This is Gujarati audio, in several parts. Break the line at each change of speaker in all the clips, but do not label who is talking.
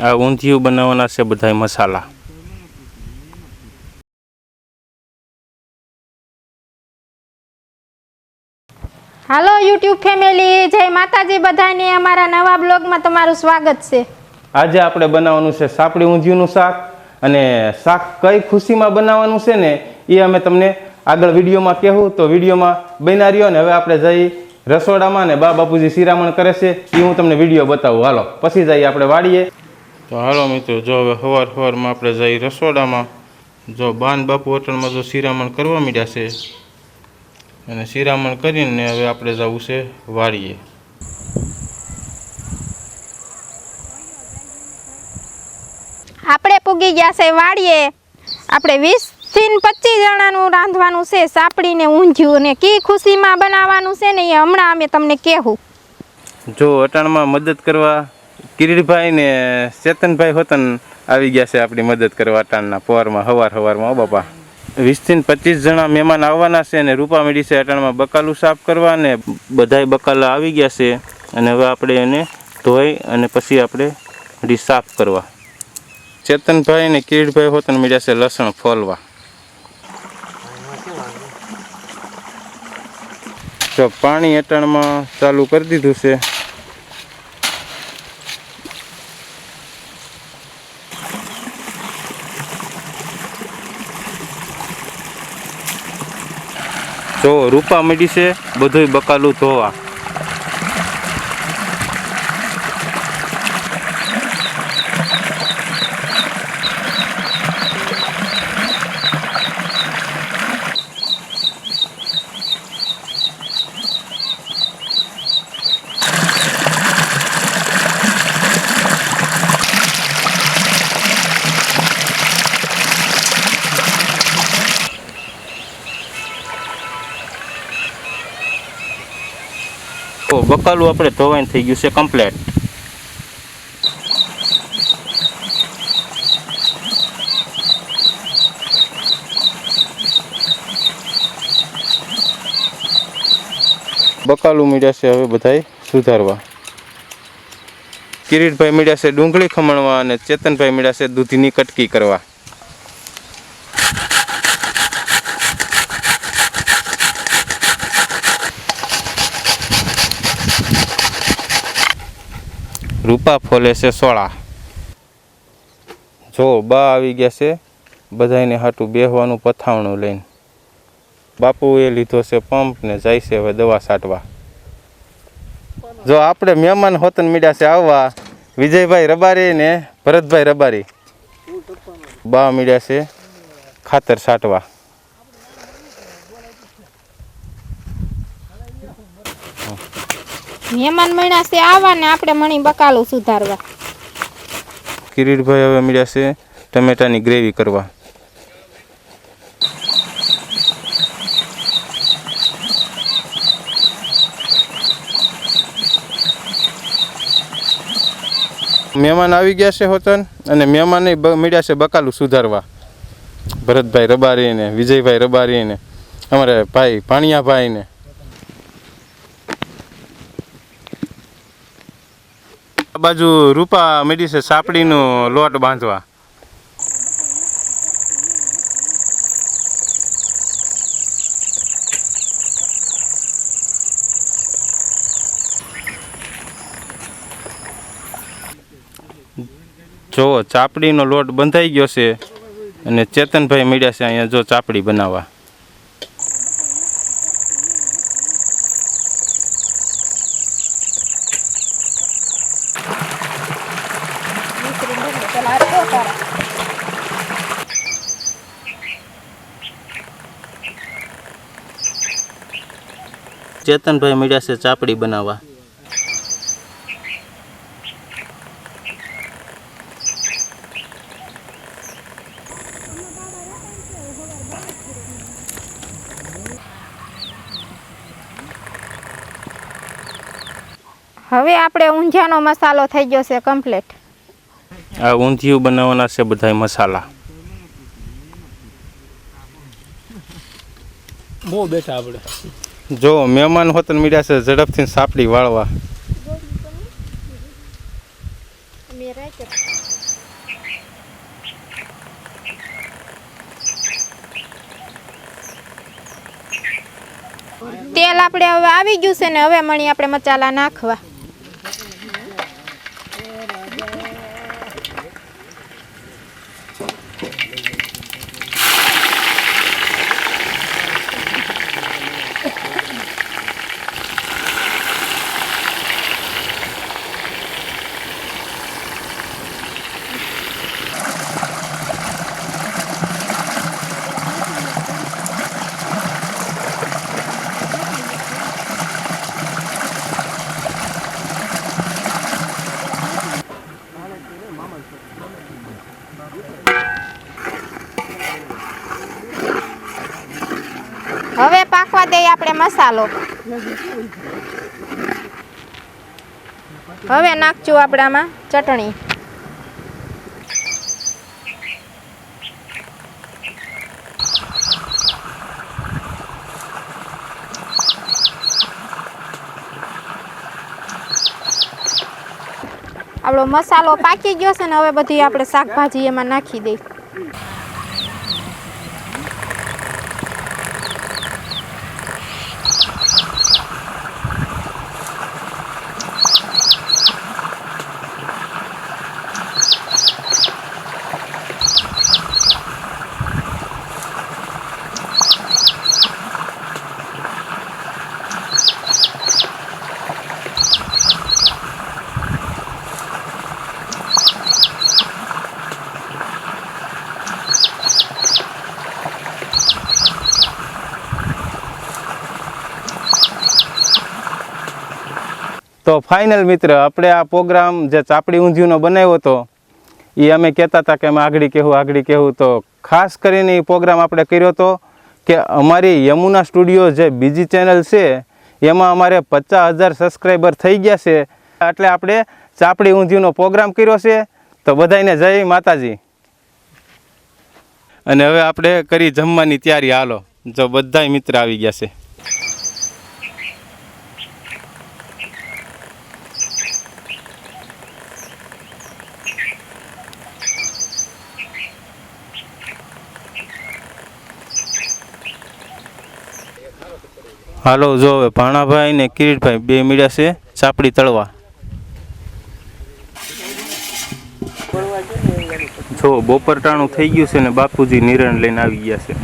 આ ઊંધિયું બનાવવાના છે બધા મસાલા.
હાલો યુટ્યુબ ફેમિલી જય માતાજી બધાને. અમારા નવા બ્લોગમાં તમારું સ્વાગત છે.
આજે આપણે બનાવવાનું છે સાપડી ઊંધિયુંનું શાક અને શાક કઈ ખુશીમાં બનાવવાનું છે ને એ અમે તમને આગળ વિડીયોમાં કહેવું. તો વિડીયોમાં બના રહ્યો ને હવે આપણે જઈ રસોડામાં ને બા બાપુજી શિરામણ કરે છે એ હું તમને વીડિયો બતાવું. હાલો પછી જઈએ આપણે વાડીએ. તો હાલો મિત્રો જો હવે સવાર સવારમાં આપણે જઈ રસોડામાં જો બાન બાપુ હોટલમાં જો શિરામણ કરવા માંડ્યા છે અને શિરામણ કરીને હવે આપણે જવું છે વાડીએ.
આપણે પૂગી ગયા છે વાડીએ. આપણે વીસથી પચીસ જણાનું રાંધવાનું છે સાપડીને ઊંધિયું ને કી ખુશીમાં બનાવવાનું છે ને એ હમણાં અમે તમને કહેવું.
જો અટાણમાં મદદ કરવા કિરીટભાઈ ને ચેતનભાઈ હોતન આવી ગયા છે આપણી મદદ કરવા અટાણના પોરમાં, હવાર હવારમાં. બાપા. વીસથી પચીસ જણા મહેમાન આવવાના છે અને રૂપા મેળી છે અટાણમાં બકાલું સાફ કરવા અને બધાય બકાલા આવી ગયા છે. અને હવે આપણે એને ધોઈ અને પછી આપણે ડી સાફ કરવા. ચેતનભાઈ ને કિરીટભાઈ હોતન મળ્યા છે લસણ ફોલવા. તો પાણી અટાણમાં ચાલુ કરી દીધું છે. જો રૂપા મળી છે બધુંય બકાલું ધોવા. તો બકાલું આપણે ધોવાઈને થઈ ગયું છે કમ્પ્લેટ બકાલું મીડ્યા છે હવે બધાય સુધારવા. કિરીટભાઈ મીડ્યા છે ડુંગળી ખમણવા અને ચેતનભાઈ મીડ્યા છે દૂધની કટકી કરવા. રૂપા ફોલે છે સોળા. જો બા આવી ગયા છે બધાને હાટું બેહવાનું પથાવણું લઈને. બાપુએ લીધો છે પંપ ને જાય છે હવે દવા છાંટવા જો આપણે મહેમાન હોતન મીડ્યા છે આવવા, વિજયભાઈ રબારી ને ભરતભાઈ રબારી. બા મીડ્યા છે ખાતર છાંટવા
મહેમાન મળ્યા છે, આવા ને આપણે મણી બકાલું સુધારવા.
કિરીટભાઈ હવે મીડ્યા છે, ટમેટાની ગ્રેવી કરવા. મહેમાન આવી ગયા છે હોતન, અને મહેમાને મીડ્યા છે બકાલું સુધારવા. ભરતભાઈ રબારીને, વિજયભાઈ રબારીને, અમારે ભાઈ ભાણિયાભાઈ બાજુ રૂપા મીડી છે, સાપડીનો લોટ બાંધવા. જો, ચાપડીનો લોટ બંધાઈ ગયો છે અને ચેતનભાઈ મળ્યા છે અહીંયા જો ચાપડી બનાવવા. ચેતનભાઈ મળ્યા છે ચાપડી બનાવવા.
હવે આપણે ઊંઝાનો મસાલો થઈ ગયો છે કમ્પ્લીટ
આ ઊંધિયું બનાવવાના છે બધા મસાલા
બહુ બેઠા આપણે
જો મહેમાન હોતન મીડ્યા છે ઝડપથી સાપડી વાળવા
મેં રાખ તેલ આપણે હવે આવી ગયું છે ને હવે મણી આપણે મસાલા નાખવા. પાકવા દઈએ આપણે મસાલો. હવે નાખશું આપણામાં ચટણી. આપણો મસાલો પાકી ગયો છે ને હવે બધી આપણે શાકભાજી એમાં નાખી દઈ.
તો ફાઇનલ મિત્ર, આપણે આ પ્રોગ્રામ જે ચાપડી ઊંધિયુંનો બનાવ્યો હતો એ અમે કહેતા હતા કે અમે આગળ કહેવું આગળ કહેવું. તો ખાસ કરીને એ પ્રોગ્રામ આપણે કર્યો હતો કે અમારી યમુના સ્ટુડિયો જે બીજી ચેનલ છે, એમાં અમારે પચાસ હજાર સબસ્ક્રાઈબર થઈ ગયા છે. એટલે આપણે ચાપડી ઊંધિયુંનો પ્રોગ્રામ કર્યો છે. તો બધાને જય માતાજી. અને હવે આપણે કરી જમવાની તૈયારી. હાલો, જો બધાય મિત્ર આવી ગયા છે. હાલો, જો હવે ભાણાભાઈ ને કિરીટભાઈ બે મીડિયા છે ચાપડી તળવા. જો બપોર ટાણું થઈ ગયું છે ને બાપુજી નિરણ લઈને આવી ગયા છે.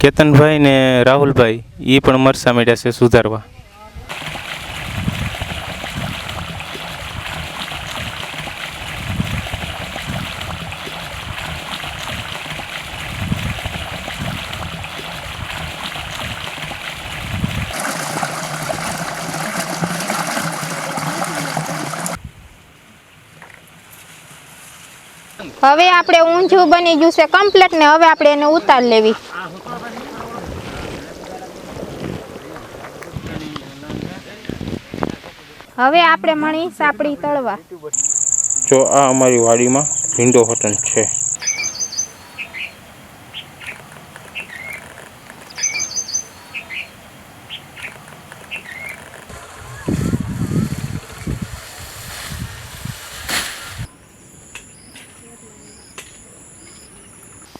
કેતનભાઈ ને રાહુલભાઈ એ પણ મરસા મીડિયા છે સુધારવા.
હવે આપણે ઊંધિયું બની ગયું છે કમ્પ્લીટ ને હવે આપણે એને ઉતાર લેવી. હવે આપણે મણી સાપડી તળવા.
જો આ અમારી વાડીમાં ભીંડો હોટલ છે.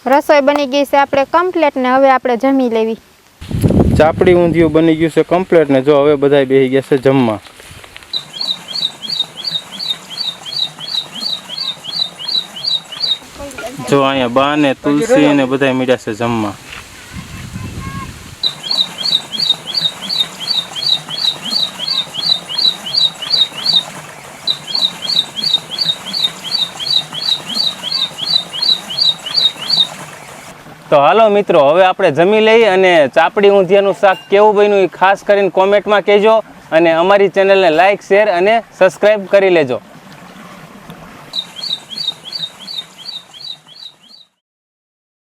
રસોઈ બની ગઈ છે, આપણે કમ્પ્લીટ ને હવે આપણે જમી લેવી.
ચાપડી ઊંધિયું બની ગયું છે કમ્પ્લીટ ને જો હવે બધા બેસી ગયા છે જમવા. જો અહીંયા બા ને તુલસી ને બધા મીડ્યા છે જમવા. તો હાલો મિત્રો, હવે આપણે જમી લઈ અને ચાપડી ઊંધિયાનું શાક કેવું બન્યું એ ખાસ કરીને કોમેન્ટમાં કહેજો અને અમારી ચેનલને લાઇક શેર અને સબસ્ક્રાઈબ કરી લેજો.